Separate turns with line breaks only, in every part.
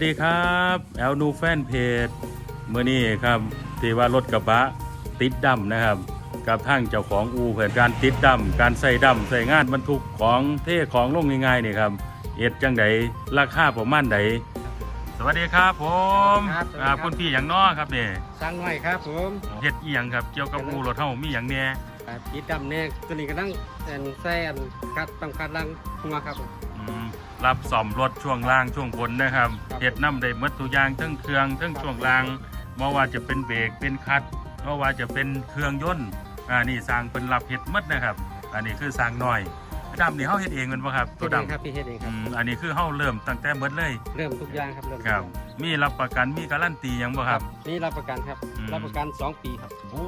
สวัสดีครับแอลนูแฟนเพจเมื่อนี้ครับที่ว่ารถกระบะติดดำนะครับ กับทางเจ้าของอูเพื่อนการติดดำการใส่ดำใส่งานบรรทุกของเท่ของลงง่ายๆนี่ครับเอ็ดจังไดราคาประมาณใดสวัสดีครับผม
ครับสวัสดี
อ่า
ครับ
คุณพี่อย่างน้อครับเนี่ย
สร้างหน่อยครับผม
เฮ็ดอีหยังครับเกี่ยวกับอูรถเฮามีหยังแหน่
อ่าปีดำเนี่ยตัวนี้ก็ตั้งอันใส่อันคัดต้องคัดลังหัวครับผม
อืม รับซ่อมรถช่วงล่างช่วงบนนะครับ
ครับ
เฮ็ดน้ำได้หมดทุกอย่างทั้งเครื่องทั้งช่วงล่างไม่ว่าจะเป็นเบรกเป็นคลัดไม่ว่าจะเป็นเครื่องยนต์อ่านี่สร้างเป็นรับเห็ดหมดนะครับ อันนี้คือสร้างน้อยดำนี่เฮาเฮ็ดเองแมันบ่ครับตัว
เฮ็ดเอง
ดำ
ครับพี่เฮ็ดเองค
อื
รับ
มอันนี้คือเฮาเริ่มตั้งแต่หมดเลย
เริ่มทุกอย่างครับเริ่มทุก
ครับ
อย่าง
มีรับประกันมีการันตีหยังบ่ครับ
นี่รับประกันครับ
อืม
รับประกัน 2 ปีครับ
โอ้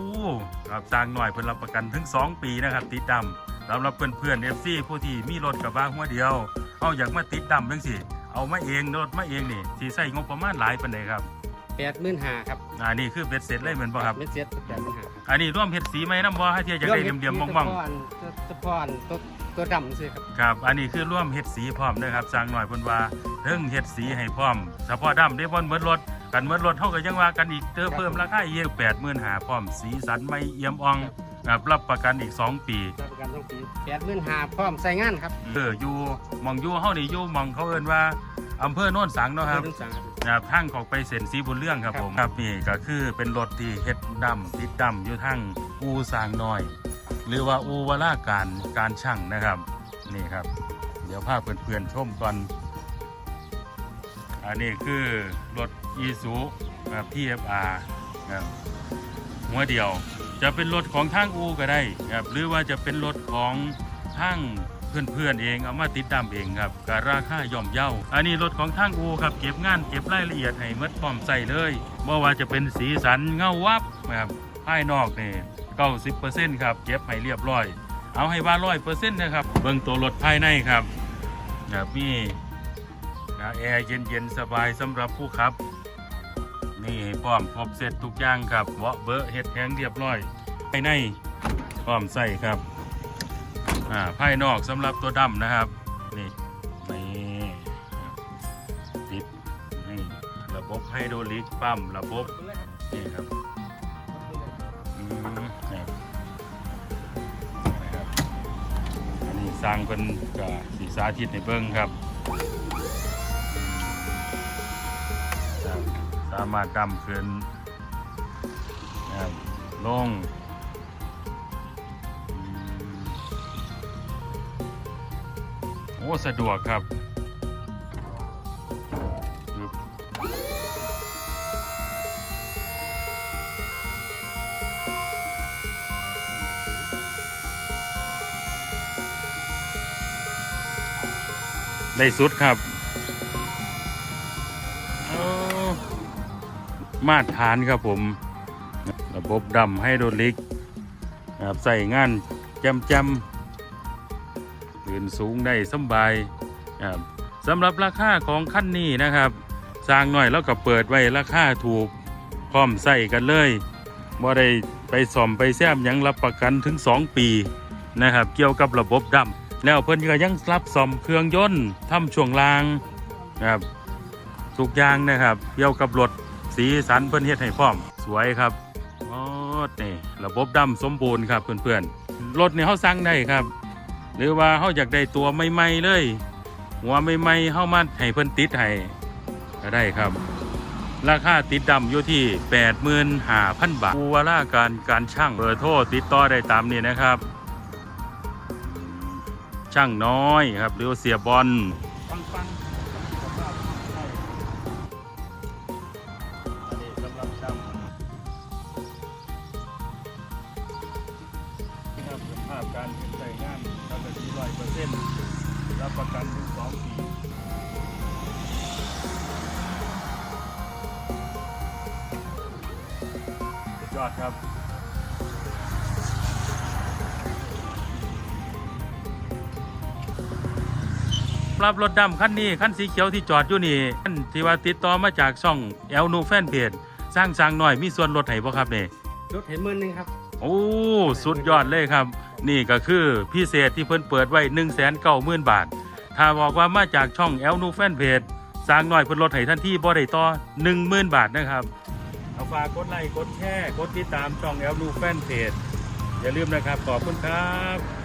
ครับสร้างน้อยเพิ่นรับประกันถึง 2 ปีนะครับติดดำสำหรับเพื่อนๆ FC ผู้ที่มีรถกระบะหัวเดียว เฮาอยากมาติดดำจังซี่เอามาเองรถมาเองนี่สิใช้งบประมาณหลายปานใดครับ
85,000ครับ
อ่านี่คือเบ็ดเสร็จเลยแม่นบ่ครับ
เม็ดเซ็ต85,000ครับ
อันนี้ร่วมเฮ็ดสีไหมน้ำบ่ให้เที่ยอยากได้เหลี่ยมๆม่องๆ
เฉพาะอันตัวตัวดำซื่อครับ
ครับ อันนี้คือร่วมเฮ็ดสีพร้อมนะครับสร้างหน่อยเพิ่นว่าเรื่องเฮ็ดสีให้พร้อมเฉพาะดำได้บ่เหมือนรถกันเหมือนรถเฮาก็ยังว่ากันอีกเติมเพิ่มราคาอีก85,000พร้อมสีสันไม่เอี่ยมอ่อง ครับรับประกันอีก 2 ปี
รับประกัน2ปี85,000พร้อมใส่งานครับ
เอออยู่หมองอยู่เฮานี่อยู่หมองเขาเอิ้นว่าอำเภอโน่นสังเนาะครับ
เพิ่นสั่งครับ
ครับทางของไปเส้นสีบุญเรื่องครับ
ครับ
ผมครับนี่ก็คือเป็นรถที่เฮ็ดดำติดดำอยู่ทางอูสร้างน้อย หรือว่าอูวราการการช่างนะครับ นี่ครับ เดี๋ยวพาเพื่อนๆชมก่อนอันนี้คือรถอีซูครับ TFR ครับหัวเดียว จะเป็นรถของทางอูก็ได้ครับหรือว่าจะเป็นรถของทางเพื่อนๆเองเอามาติดตามเองครับกับราคาย่อมเยาอันนี้รถของทางอูครับเก็บงานเก็บรายละเอียดให้หมดพร้อมใส่เลยบ่ว่าจะเป็นสีสันเงาวับนะครับภายนอกนี่90%ครับเก็บให้เรียบร้อย เอาให้ว่าร้อยเปอร์เซ็นต์นะครับเบิ่งตัวรถภายในครับครับมีนะแอร์เย็นๆสบายสำหรับผู้ขับ พร้อมครบเสร็จทุกอย่างครับเบาะเบอะเฮ็ดแข็งเรียบร้อยภายในพร้อมใส่ครับอ่าภายนอกสำหรับตัวดำนะครับนี่นี่ติดนี่ระบบไฮโดรลิกปั๊มระบบนี่ครับอืมนี่นะครับอันนี้สร้างเป็นกับสีสาธิตในเบิ้งครับครับ สามารถดำขึ้นนะครับลงโอ้ สะดวกครับได้สุดครับ มาตรฐานครับผม ระบบดำไฮโดรลิกนะครับใส่งานแจมแจมยืนสูงได้สบายนะครับสำหรับราคาของขั้นนี้นะครับ สร้างหน่อยแล้วก็เปิดไว้ราคาถูกพร้อมใส่กันเลยบ่ได้ไปซ่อมไปแซมยังรับประกันถึง 2 ปีนะครับ เกี่ยวกับระบบดำแล้วเพิ่นก็ยังรับซ่อมเครื่องยนต์ทำช่วงล่างนะครับทุกอย่างนะครับเกี่ยวกับรถ สีสันเพิ่นเฮ็ดให้พร้อม สวยครับโอ้นี่ระบบดำสมบูรณ์ครับเพื่อนๆรถนี่เฮาสั่งได้ครับ หรือว่าเฮาอยากได้ตัวใหม่ๆเลย หัวใหม่ๆเฮามาให้เพิ่นติดให้ก็ได้ครับ ราคาติดดำอยู่ที่ 85,000 บาทผู้ว่าราการการช่างเบอร์โทรติดต่อได้ตามนี้นะครับ ช่างน้อยครับหรือเสียบอล
ฟัง
ร้อยเปอร์เซ็นต์รับประกันถึงสองปีสุดยอดครับรับรถดำคันนี้คันสีเขียวที่จอดอยู่นี่คันที่ว่าติดต่อมาจากช่องแอลนูแฟนเพจสร้างสร้างหน่อยมีส่วนลดให้บ่ครับเนี่ย
รถเห็นหมื่นหนึงครับ
โอ้สุดยอดเลยครับ นี่ก็คือพิเศษที่เพิ่นเปิดไว้1 9 0 0 0 0 บาท ถ้าบอกว่ามาจากช่องแอลนูแฟนเพจสร้างหน่อยเพิ่นลดให้ทันทีบ่ได้ต่อ10,000 บาทนะครับเอาฝากกดไลค์กดแชร์กดติดตามช่องแอลนูแฟนเพจอย่าลืมนะครับขอบคุณครับ